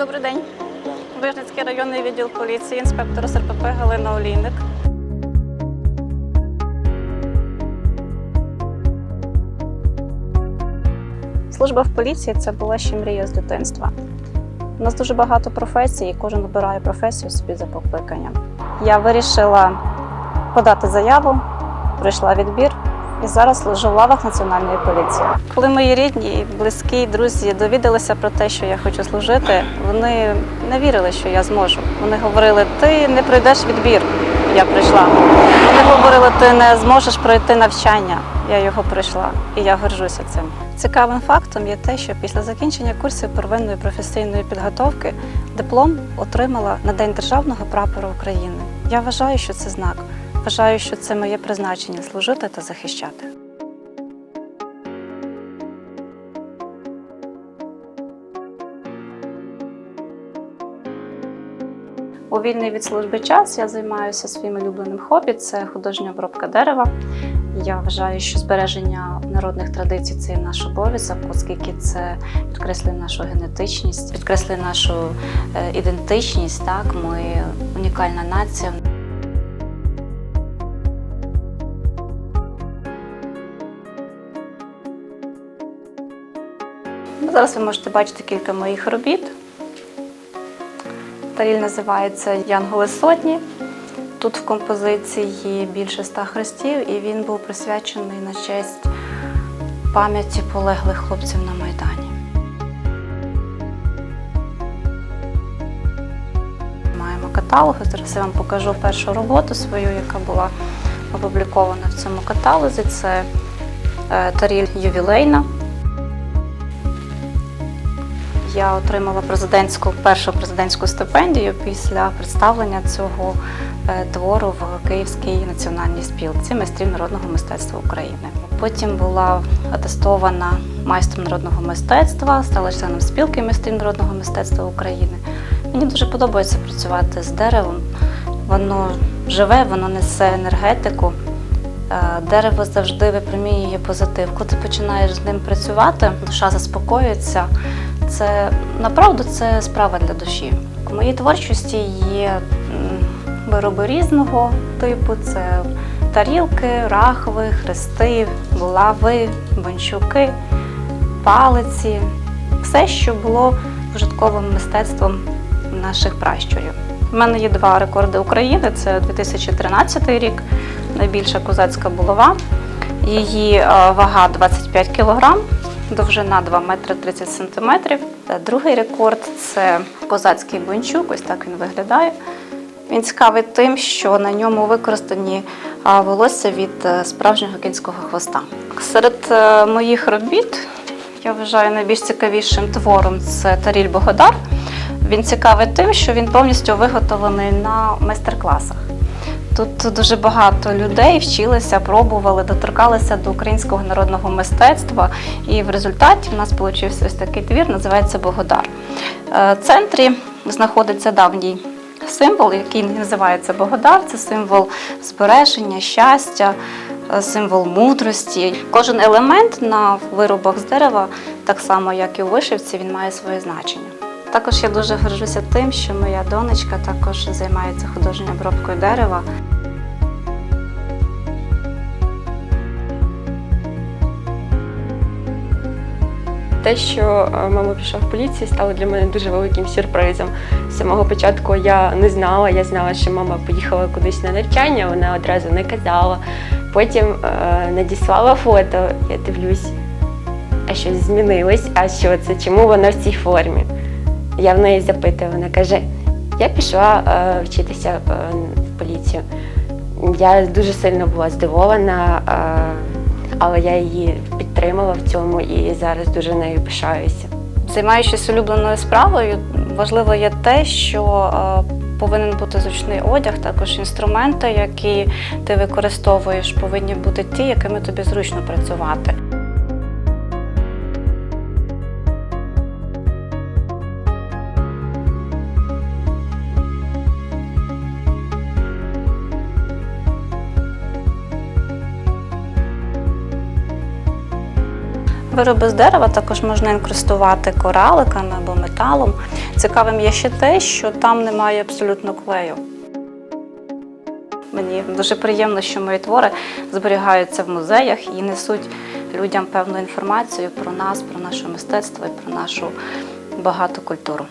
Добрий день. Вижницький районний відділ поліції, інспектор СРПП Галина Олійник. Служба в поліції це була ще мрія з дитинства. У нас дуже багато професій, і кожен обирає професію собі за покликанням. Я вирішила подати заяву, пройшла відбір і зараз служу в лавах національної поліції. Коли мої рідні, близькі, друзі довідалися про те, що я хочу служити, вони не вірили, що я зможу. Вони говорили, ти не пройдеш відбір. Я прийшла. Вони говорили, ти не зможеш пройти навчання. Я його пройшла, і я горжуся цим. Цікавим фактом є те, що після закінчення курсів первинної професійної підготовки диплом отримала на День державного прапора України. Я вважаю, що це знак. Вважаю, що це моє призначення служити та захищати. У вільний від служби час я займаюся своїм улюбленим хобі це художня обробка дерева. Я вважаю, що збереження народних традицій це наш обов'язок, оскільки це підкреслює нашу генетичність, підкреслює нашу е, ідентичність. Так, ми унікальна нація. Зараз ви можете бачити кілька моїх робіт. Таріль називається Янголи Сотні. Тут в композиції більше ста хрестів, і він був присвячений на честь пам'яті полеглих хлопців на Майдані. Маємо каталоги. Зараз я вам покажу першу роботу свою, яка була опублікована в цьому каталозі. Це е, таріль ювілейна. Я отримала президентську першу президентську стипендію після представлення цього е, твору в Київській національній спілці майстрів народного мистецтва України. Потім була атестована майстром народного мистецтва, стала членом спілки майстрів народного мистецтва України. Мені дуже подобається працювати з деревом. Воно живе, воно несе енергетику. Е, Дерево завжди випромінює позитив. Коли ти починаєш з ним працювати, душа заспокоюється. Це направду це справа для душі. У моїй творчості є вироби різного типу: це тарілки, рахви, хрести, булави, бончуки, палиці, все, що було вжитковим мистецтвом наших пращурів. У мене є два рекорди України: це 2013 рік, найбільша козацька булава. Її е, вага 25 кг, довжина 2 метри 30 сантиметрів. Другий рекорд це козацький бончук, ось так він виглядає. Він цікавий тим, що на ньому використані волосся від е, справжнього кінського хвоста. Серед е, моїх робіт я вважаю найбільш цікавішим твором це Таріль Богодар. Він цікавий тим, що він повністю виготовлений на майстер-класах. Тут дуже багато людей вчилися, пробували, доторкалися до українського народного мистецтва, і в результаті в нас вийшов ось такий твір, називається Богодар. Е, В центрі знаходиться давній символ, який називається Богодар. Це символ збереження, щастя, е, символ мудрості. Кожен елемент на виробах з дерева, так само як і у вишивці, він має своє значення. Також я дуже горжуся тим, що моя донечка також займається художньою обробкою дерева. Те, що е, мама пішла в поліцію, стало для мене дуже великим сюрпризом. З самого початку я не знала, я знала, що мама поїхала кудись на навчання, вона одразу не казала. Потім е, надіслала фото, я дивлюсь, а щось змінилось, а що це? Чому вона в цій формі? Я в неї запитую, вона каже: я пішла е, вчитися е, в поліцію. Я дуже сильно була здивована, е, але я її підтримала в цьому і зараз дуже нею пишаюся. Займаючись улюбленою справою, важливо є те, що е, повинен бути зручний одяг, також інструменти, які ти використовуєш, повинні бути ті, якими тобі зручно працювати. Вироби з дерева також можна інкрустувати кораликами або металом. Цікавим є ще те, що там немає абсолютно клею. Мені дуже приємно, що мої твори зберігаються в музеях і несуть людям певну інформацію про нас, про наше мистецтво і про нашу багату культуру.